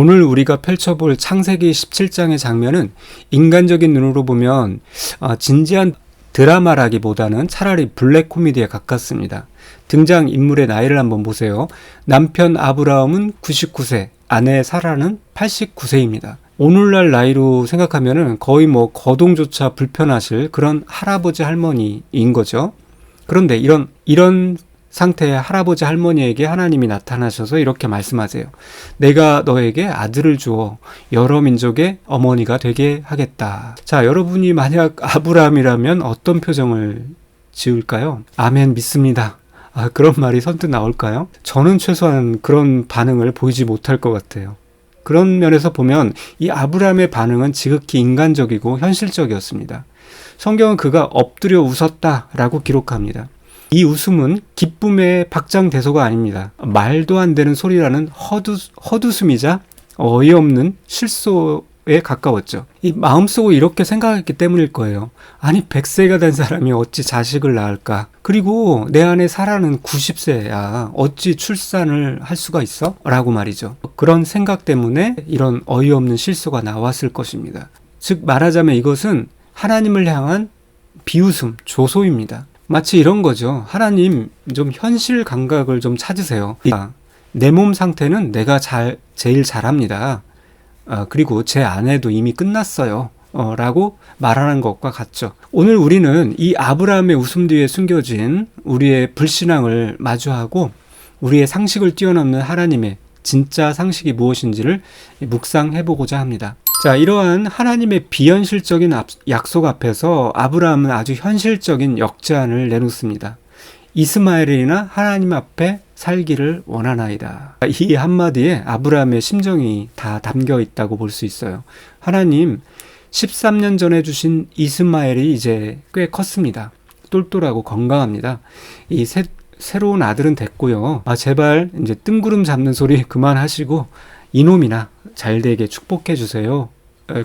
오늘 우리가 펼쳐볼 창세기 17장의 장면은 인간적인 눈으로 보면 아, 진지한 드라마라기보다는 차라리 블랙 코미디에 가깝습니다. 등장 인물의 나이를 한번 보세요. 남편 아브라함은 99세, 아내 사라는 89세입니다. 오늘날 나이로 생각하면은 거의 뭐 거동조차 불편하실 그런 할아버지 할머니인 거죠. 그런데 이런 이런 상태의 할아버지 할머니에게 하나님이 나타나셔서 이렇게 말씀하세요. 내가 너에게 아들을 주어 여러 민족의 어머니가 되게 하겠다. 자, 여러분이 만약 아브라함이라면 어떤 표정을 지을까요? 아멘 믿습니다. 아, 그런 말이 선뜻 나올까요? 저는 최소한 그런 반응을 보이지 못할 것 같아요. 그런 면에서 보면 이 아브라함의 반응은 지극히 인간적이고 현실적이었습니다. 성경은 그가 엎드려 웃었다라고 기록합니다. 이 웃음은 기쁨의 박장대소가 아닙니다. 말도 안 되는 소리라는 허두, 헛웃음이자 어이없는 실소에 가까웠죠. 이 마음속으로 이렇게 생각했기 때문일 거예요. 아니, 100세가 된 사람이 어찌 자식을 낳을까? 그리고 내 안에 사라는 90세야. 어찌 출산을 할 수가 있어? 라고 말이죠. 그런 생각 때문에 이런 어이없는 실소가 나왔을 것입니다. 즉, 말하자면 이것은 하나님을 향한 비웃음, 조소입니다. 마치 이런 거죠. 하나님 좀 현실 감각을 좀 찾으세요. 내 몸 상태는 내가 잘 제일 잘합니다. 아, 그리고 제 아내도 이미 끝났어요. 어, 라고 말하는 것과 같죠. 오늘 우리는 이 아브라함의 웃음 뒤에 숨겨진 우리의 불신앙을 마주하고 우리의 상식을 뛰어넘는 하나님의 진짜 상식이 무엇인지를 묵상해 보고자 합니다. 자, 이러한 하나님의 비현실적인 약속 앞에서 아브라함은 아주 현실적인 역제안을 내놓습니다. 이스마엘이나 하나님 앞에 살기를 원하나이다. 이 한마디에 아브라함의 심정이 다 담겨 있다고 볼 수 있어요. 하나님, 13년 전에 주신 이스마엘이 이제 꽤 컸습니다. 똘똘하고 건강합니다. 이 새, 새로운 아들은 됐고요. 아, 제발 이제 뜬구름 잡는 소리 그만하시고 이놈이나 잘 되게 축복해 주세요.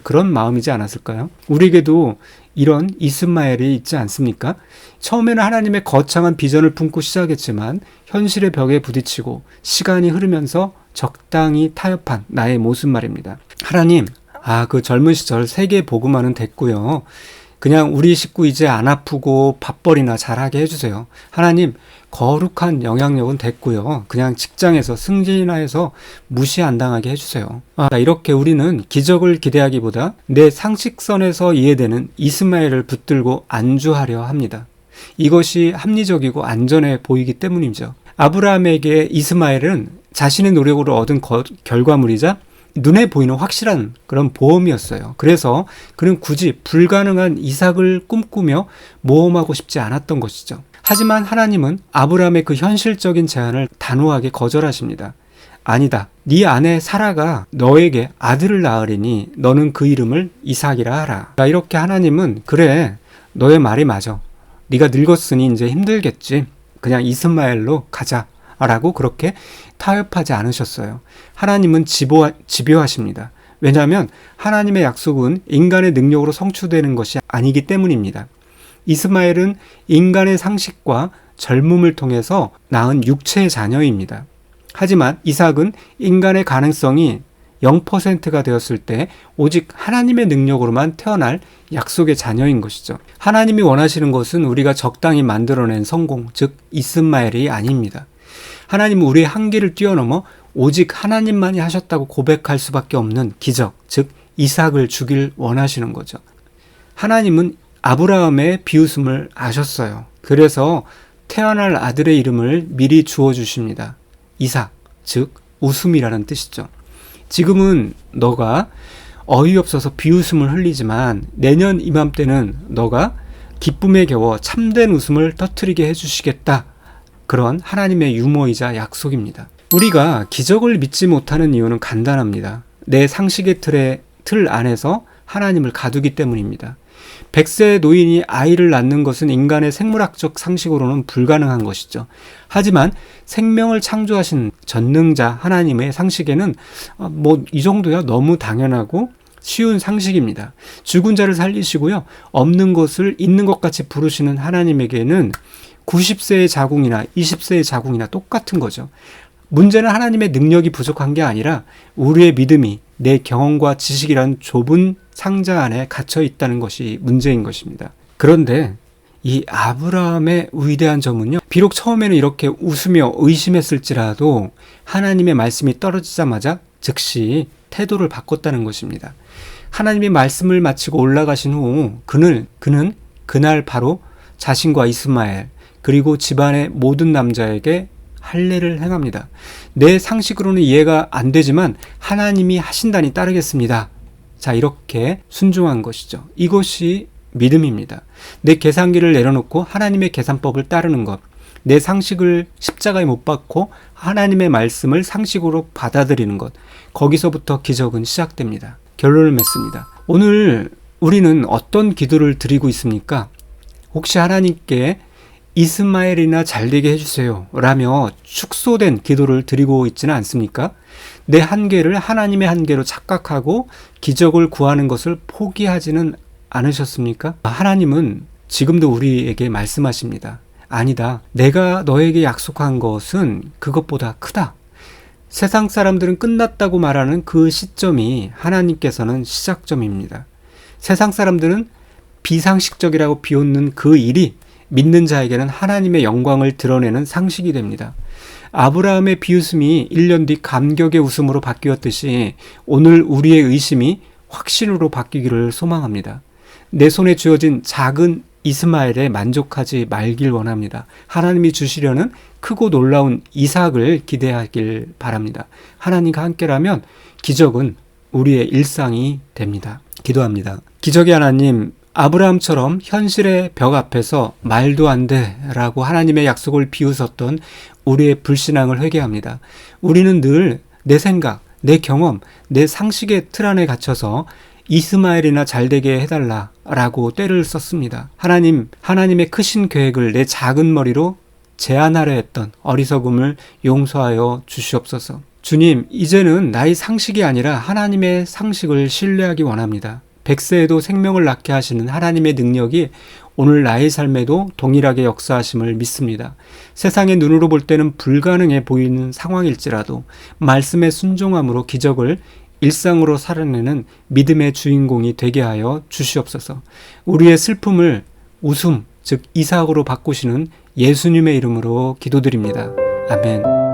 그런 마음이지 않았을까요? 우리에게도 이런 이스마엘이 있지 않습니까? 처음에는 하나님의 거창한 비전을 품고 시작했지만 현실의 벽에 부딪히고 시간이 흐르면서 적당히 타협한 나의 모습 말입니다. 하나님, 아, 그 젊은 시절 세계 복음화는 됐고요. 그냥 우리 식구 이제 안 아프고 밥벌이나 잘하게 해주세요. 하나님, 거룩한 영향력은 됐고요. 그냥 직장에서 승진이나 서 무시 안 당하게 해주세요. 아, 이렇게 우리는 기적을 기대하기보다 내 상식선에서 이해되는 이스마엘을 붙들고 안주하려 합니다. 이것이 합리적이고 안전해 보이기 때문이죠. 아브라함에게 이스마엘은 자신의 노력으로 얻은 거, 결과물이자 눈에 보이는 확실한 그런 보험이었어요. 그래서 그는 굳이 불가능한 이삭을 꿈꾸며 모험하고 싶지 않았던 것이죠. 하지만 하나님은 아브라함의 그 현실적인 제안을 단호하게 거절하십니다. 아니다. 네 아내 사라가 너에게 아들을 낳으리니 너는 그 이름을 이삭이라 하라. 이렇게 하나님은 그래 너의 말이 맞아. 네가 늙었으니 이제 힘들겠지. 그냥 이스마엘로 가자. 라고 그렇게 타협하지 않으셨어요. 하나님은 지보, 집요하십니다. 왜냐하면 하나님의 약속은 인간의 능력으로 성취되는 것이 아니기 때문입니다. 이스마엘은 인간의 상식과 젊음을 통해서 낳은 육체의 자녀입니다. 하지만 이삭은 인간의 가능성이 0%가 되었을 때 오직 하나님의 능력으로만 태어날 약속의 자녀인 것이죠. 하나님이 원하시는 것은 우리가 적당히 만들어낸 성공, 즉 이스마엘이 아닙니다. 하나님은 우리의 한계를 뛰어넘어 오직 하나님만이 하셨다고 고백할 수밖에 없는 기적, 즉 이삭을 주길 원하시는 거죠. 하나님은 아브라함의 비웃음을 아셨어요. 그래서 태어날 아들의 이름을 미리 주어 주십니다. 이삭, 즉 웃음이라는 뜻이죠. 지금은 너가 어이없어서 비웃음을 흘리지만 내년 이맘때는 너가 기쁨에 겨워 참된 웃음을 터트리게 해주시겠다. 그런 하나님의 유머이자 약속입니다. 우리가 기적을 믿지 못하는 이유는 간단합니다. 내 상식의 틀에, 틀 안에서 하나님을 가두기 때문입니다. 100세 노인이 아이를 낳는 것은 인간의 생물학적 상식으로는 불가능한 것이죠. 하지만 생명을 창조하신 전능자 하나님의 상식에는 어, 뭐이 정도야 너무 당연하고 쉬운 상식입니다. 죽은 자를 살리시고요. 없는 것을 있는 것 같이 부르시는 하나님에게는 90세의 자궁이나 20세의 자궁이나 똑같은 거죠. 문제는 하나님의 능력이 부족한 게 아니라 우리의 믿음이 내 경험과 지식이란 좁은 상자 안에 갇혀 있다는 것이 문제인 것입니다. 그런데 이 아브라함의 위대한 점은요, 비록 처음에는 이렇게 웃으며 의심했을지라도 하나님의 말씀이 떨어지자마자 즉시 태도를 바꿨다는 것입니다. 하나님이 말씀을 마치고 올라가신 후 그는 그는 그날 바로 자신과 이스마엘 그리고 집안의 모든 남자에게 할례를 행합니다. 내 상식으로는 이해가 안 되지만 하나님이 하신다니 따르겠습니다. 자, 이렇게 순종한 것이죠. 이것이 믿음입니다. 내 계산기를 내려놓고 하나님의 계산법을 따르는 것. 내 상식을 십자가에 못 박고 하나님의 말씀을 상식으로 받아들이는 것. 거기서부터 기적은 시작됩니다. 결론을 맺습니다. 오늘 우리는 어떤 기도를 드리고 있습니까? 혹시 하나님께 이스마엘이나 잘되게 해주세요. 라며 축소된 기도를 드리고 있지는 않습니까? 내 한계를 하나님의 한계로 착각하고 기적을 구하는 것을 포기하지는 않으셨습니까? 하나님은 지금도 우리에게 말씀하십니다. 아니다. 내가 너에게 약속한 것은 그것보다 크다. 세상 사람들은 끝났다고 말하는 그 시점이 하나님께서는 시작점입니다. 세상 사람들은 비상식적이라고 비웃는 그 일이 믿는 자에게는 하나님의 영광을 드러내는 상식이 됩니다. 아브라함의 비웃음이 1년 뒤 감격의 웃음으로 바뀌었듯이 오늘 우리의 의심이 확신으로 바뀌기를 소망합니다. 내 손에 주어진 작은 이스마엘에 만족하지 말길 원합니다. 하나님이 주시려는 크고 놀라운 이삭을 기대하길 바랍니다. 하나님과 함께라면 기적은 우리의 일상이 됩니다. 기도합니다. 기적의 하나님, 아브라함처럼 현실의 벽 앞에서 말도 안 돼 라고 하나님의 약속을 비웃었던 우리의 불신앙을 회개합니다. 우리는 늘 내 생각, 내 경험, 내 상식의 틀 안에 갇혀서 이스마엘이나 잘되게 해달라 라고 때를 썼습니다. 하나님, 하나님의 크신 계획을 내 작은 머리로 제안하려 했던 어리석음을 용서하여 주시옵소서. 주님, 이제는 나의 상식이 아니라 하나님의 상식을 신뢰하기 원합니다. 백세에도 생명을 낳게 하시는 하나님의 능력이 오늘 나의 삶에도 동일하게 역사하심을 믿습니다. 세상의 눈으로 볼 때는 불가능해 보이는 상황일지라도 말씀의 순종함으로 기적을 일상으로 살아내는 믿음의 주인공이 되게 하여 주시옵소서. 우리의 슬픔을 웃음, 즉 이삭으로 바꾸시는 예수님의 이름으로 기도드립니다. 아멘.